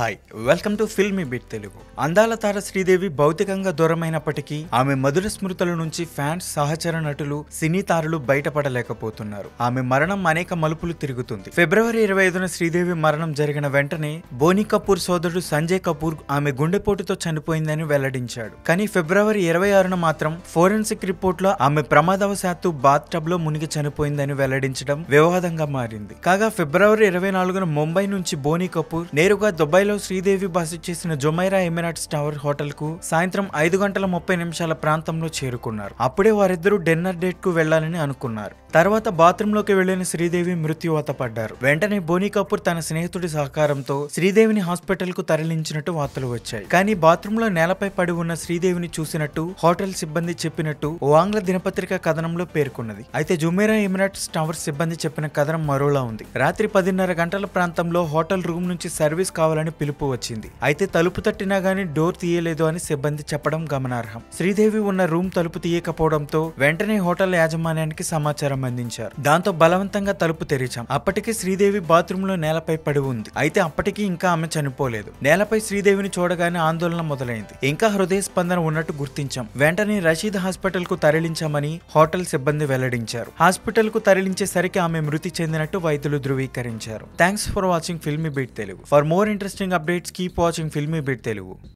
Hi welcome to Filmibeat Telugu. అందాల తార శ్రీదేవి భౌతికంగా దూరమైనప్పటికీ ఆమె మధుర స్మృతుల నుంచి ఫ్యాన్స్ సహచర నటులు సినీ తారలు బయటపడలేకపోతున్నారు. ఆమె మరణం అనేక మలుపులు తిరుగుతుంది. ఫిబ్రవరి ఇరవై ఐదున శ్రీదేవి మరణం జరిగిన వెంటనే బోనీ కపూర్ సోదరుడు సంజయ్ కపూర్ ఆమె గుండెపోటుతో చనిపోయిందని వెల్లడించాడు. కానీ ఫిబ్రవరి ఇరవై ఆరున మాత్రం ఫోరెన్సిక్ రిపోర్ట్లో ఆమె ప్రమాదవశాత్తు బాత్ టబ్లో మునిగి చనిపోయిందని వెల్లడించడం వివాదంగా మారింది. కాగా ఫిబ్రవరి ఇరవై నాలుగున ముంబై నుంచి బోనీ కపూర్ నేరుగా దుబాయ్ దుబాయ్లో శ్రీదేవి బస చేసిన జొమైరా ఎమిరాట్స్ టవర్ హోటల్కు సాయంత్రం ఐదు గంటల ముప్పై నిమిషాల ప్రాంతంలో చేరుకున్నారు. అప్పుడే వారిద్దరూ డిన్నర్ డేట్కు వెళ్ళాలని అనుకున్నారు. తర్వాత బాత్రూంలోకి వెళ్ళిన శ్రీదేవి మృత్యువాత పడ్డారు. వెంటనే బోనీ కపూర్ తన స్నేహితుడి సహకారంతో శ్రీదేవిని హాస్పిటల్కు తరలించినట్టు వార్తలు వచ్చాయి. కానీ బాత్రూంలో నేలపై పడి ఉన్న శ్రీదేవిని చూసినట్టు హోటల్ సిబ్బంది చెప్పినట్టు ఓ ఆంగ్ల దినపత్రిక కథనంలో పేర్కొన్నది. అయితే జుమేరా ఎమిరాట్స్ టవర్ సిబ్బంది చెప్పిన కథనం మరోలా ఉంది. రాత్రి పదిన్నర గంటల ప్రాంతంలో హోటల్ రూమ్ నుంచి సర్వీస్ కావాలని పిలుపు వచ్చింది. అయితే తలుపు తట్టినా గానీ డోర్ తీయలేదు అని సిబ్బంది చెప్పడం గమనార్హం. శ్రీదేవి ఉన్న రూమ్ తలుపు తీయకపోవడంతో వెంటనే హోటల్ యాజమాన్యానికి సమాచారం అందించారు దాంతో బలవంతంగా తలుపు తెరిచాం. అప్పటికి శ్రీదేవి బాత్రూమ్లో నేలపై పడి ఉంది. అయితే అప్పటికీ ఇంకా ఆమె చనిపోలేదు. నేలపై శ్రీదేవిని చూడగానే ఆందోళన మొదలైంది. ఇంకా హృదయ స్పందన ఉన్నట్టు గుర్తించాం. వెంటనే రషీద్ హాస్పిటల్కు తరలించామని హోటల్ సిబ్బంది వెల్లడించారు. హాస్పిటల్కు తరలించేసరికి ఆమె మృతి చెందినట్టు వైద్యులు ధృవీకరించారు. Thanks for watching Filmibeat Telugu. For more interesting updates keep watching Filmibeat Telugu.